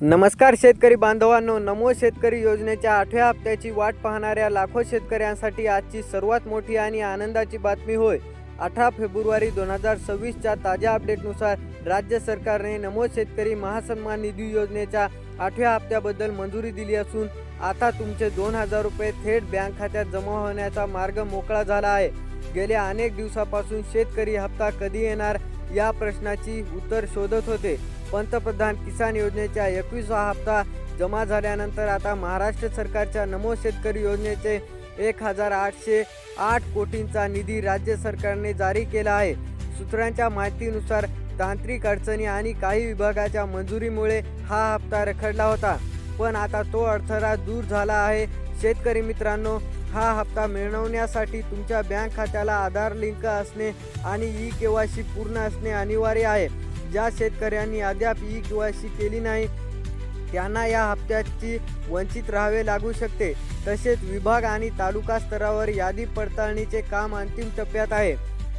नमस्कार शेतकरी बांधवांनो नमो शेतकरी योजनेच्या आठव्या हप्त्याची वाट पाहणाऱ्या लाखो शेतकऱ्यांसाठी आजची सर्वात मोठी आणि आनंदाची बातमी होय. अठरा फेब्रुवारी दोन हजार सव्वीसच्या ताज्या अपडेटनुसार राज्य सरकारने नमो शेतकरी महासन्मान निधी योजनेच्या आठव्या हप्त्याबद्दल मंजुरी दिली असून आता तुमचे दोन हजार रुपये थेट बँक खात्यात जमा होण्याचा मार्ग मोकळा झाला आहे. गेल्या अनेक दिवसापासून शेतकरी हप्ता कधी येणार या प्रश्नाची उत्तर शोधत होते. पंतप्रधान किसान योजनेच्या एकवीसवा हप्ता जमा झाल्यानंतर आता महाराष्ट्र सरकारच्या नमो शेतकरी योजनेचे एक हजार आठशे आठ कोटींचा निधी राज्य सरकारने जारी केला आहे. सूत्रांच्या माहितीनुसार तांत्रिक अडचणी आणि काही विभागाच्या मंजुरीमुळे हा हप्ता रखडला होता. पण आता तो अडथळा दूर झाला आहे. शेतकरी मित्रांनो हा हप्ता मिळवण्यासाठी तुमच्या बँक खात्याला आधार लिंक असणे आणि ई के वाय सी पूर्ण असणे अनिवार्य आहे. ज्या शेतकऱ्यांनी अद्याप ई के वाय सी केली नाही त्यांना या हप्त्याची वंचित राहावे लागू शकते. तसेच विभाग आणि तालुका स्तरावर यादी पडताळणीचे काम अंतिम टप्प्यात आहे.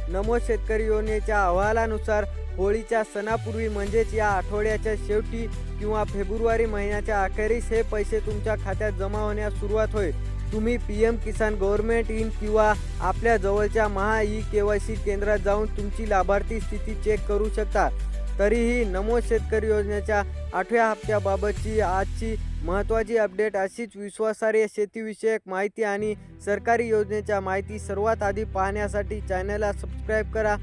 नमो शेतकरी योजनेच्या अहवालानुसार होळीच्या सणापूर्वी म्हणजेच या आठवड्याच्या शेवटी किंवा फेब्रुवारी महिन्याच्या अखेरीस हे पैसे तुमच्या खात्यात जमा होण्यास सुरुवात होईल तुम्ही P M Kisan government in किंवा आपल्या जवळच्या Maha E K Y C केंद्रात जाऊन तुमची लाभार्थी स्थिती चेक करू शकता. तरीही नमो शेतकरी योजनेच्या आठव्या हप्त्याबाबतची आजची महत्त्वाची अपडेट अशीच विश्वासार्ह शेतीविषयक माहिती आणि सरकारी योजनेच्या माहिती सर्वात आधी पाहण्यासाठी चॅनलला सबस्क्राईब करा.